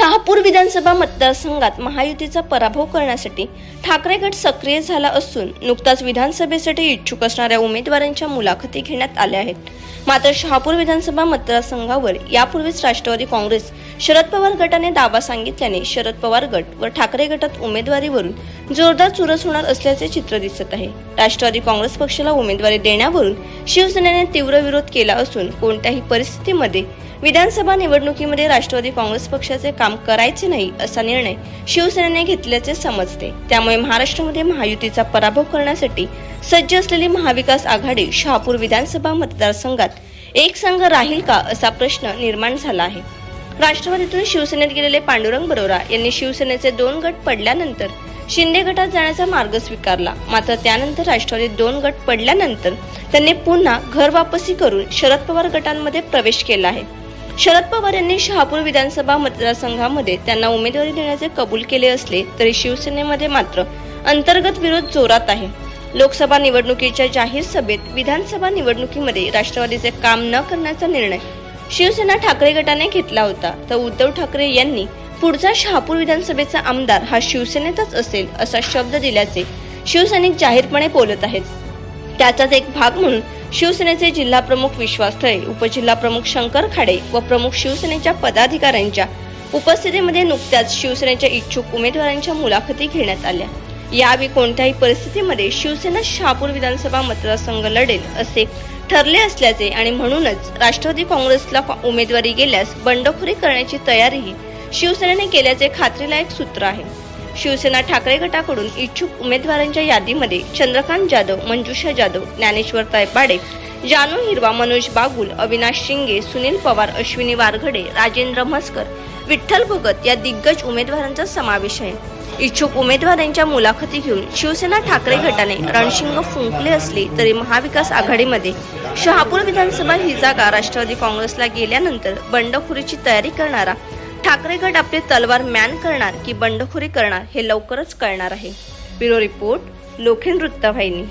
शहापूर विधानसभा मतदारसंघात महायुतीचा पराभव करण्यासाठी ठाकरे गट सक्रिय झाला असून नुकताच विधानसभेसाठी इच्छुक असणाऱ्या उमेदवारांच्या मुलाखती घेण्यात आल्या आहेत. मात्र शहापूर विधानसभा मतदारसंघावर यापूर्वीच राष्ट्रवादी काँग्रेस शरद पवार गटाने दावा सांगितल्याने शरद पवार गट व ठाकरे गटात उमेदवारीवरून जोरदार चुरस होणार असल्याचे चित्र दिसत आहे. राष्ट्रवादी काँग्रेस पक्षाला उमेदवारी देण्यावरून शिवसेनेने तीव्र विरोध केला असून कोणत्याही परिस्थितीमध्ये विधानसभा निवडणुकीमध्ये राष्ट्रवादी काँग्रेस पक्षाचे काम करायचे नाही असा निर्णय शिवसेनेने घेतल्याचे समजते. त्यामुळे महाराष्ट्रामध्ये महायुतीचा पराभव करण्यासाठी सज्ज असलेली महाविकास आघाडी शहापूर विधानसभा मतदारसंघात एक संघ राहील का असा प्रश्न निर्माण झाला आहे. राष्ट्रवादीतून शिवसेनेत गेलेले पांडुरंग बरोरा यांनी शिवसेनेचे दोन गट पडल्यानंतर शिंदे गटात जाण्याचा मार्ग स्वीकारला. मात्र त्यानंतर राष्ट्रवादीत दोन गट पडल्यानंतर त्यांनी पुन्हा घर वापसी करून शरद पवार गटांमध्ये प्रवेश केला आहे. शरद पवार यांनी शहापूर विधानसभा मतदारसंघामध्ये त्यांना उमेदवारी देण्याचे कबूल केले असले तरी शिवसेनेमध्ये मात्र अंतर्गत विरोध जोरात आहे. लोकसभा निवडणुकीच्या जाहीर सभेत विधानसभा निवडणुकीमध्ये राष्ट्रवादीचे काम न करण्याचा निर्णय शिवसेना ठाकरे गटाने घेतला होता तर उद्धव ठाकरे यांनी पुढचा शहापूर विधानसभेचा आमदार हा शिवसेनेतच असेल असा शब्द दिल्याचे शिवसैनिक जाहीरपणे बोलत आहेत. त्याचाच एक भाग म्हणून शिवसेनेचे जिल्हा प्रमुख विश्वास थळे उपजिल्हा प्रमुख शंकर खाडे व प्रमुख शिवसेनेच्या पदाधिकाऱ्यांच्या उपस्थितीमध्ये नुकत्याच शिवसेनेच्या इच्छुक उमेदवारांच्या मुलाखती घेण्यात आल्या. यावेळी कोणत्याही परिस्थितीमध्ये शिवसेना शहापूर विधानसभा मतदारसंघ लढेल असे ठरले असल्याचे आणि म्हणूनच राष्ट्रवादी काँग्रेसला उमेदवारी गेल्यास बंडखोरी करण्याची तयारीही शिवसेनेने केल्याचे खात्रीलायक सूत्र आहे. शिवसेना ठाकरे गटाकडून इच्छुक उमेदवारांच्या यादीमध्ये चंद्रकांत जाधव मंजुषा जाधव ज्ञानेश्वर तायपाडे जानू हिरवा मनोज बागुल अविनाश शिंगे सुनील पवार अश्विनी वारघडे राजेंद्र म्हसकर विठ्ठल भगत या दिग्गज उमेदवारांचा समावेश आहे. इच्छुक उमेदवारांच्या मुलाखती घेऊन शिवसेना ठाकरे गटाने रणशिंग फुंकले असले तरी महाविकास आघाडीमध्ये शहापूर विधानसभा ही जागा राष्ट्रवादी काँग्रेसला गेल्यानंतर बंडखोरीची तयारी करणारा ठाकरे गट आपली तलवार मॅन करणार की बंडखोरी करणार हे लवकरच कळणार आहे. ब्युरो रिपोर्ट लोखेन वृत्तवाहिनी.